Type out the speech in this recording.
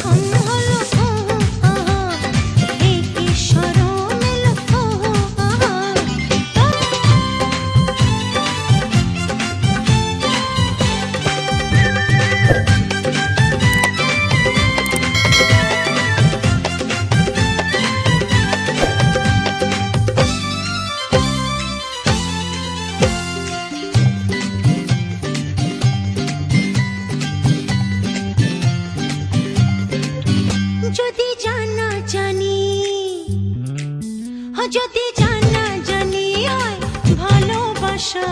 Oh, no. যদি জানা জানি হয় ভালোবাসা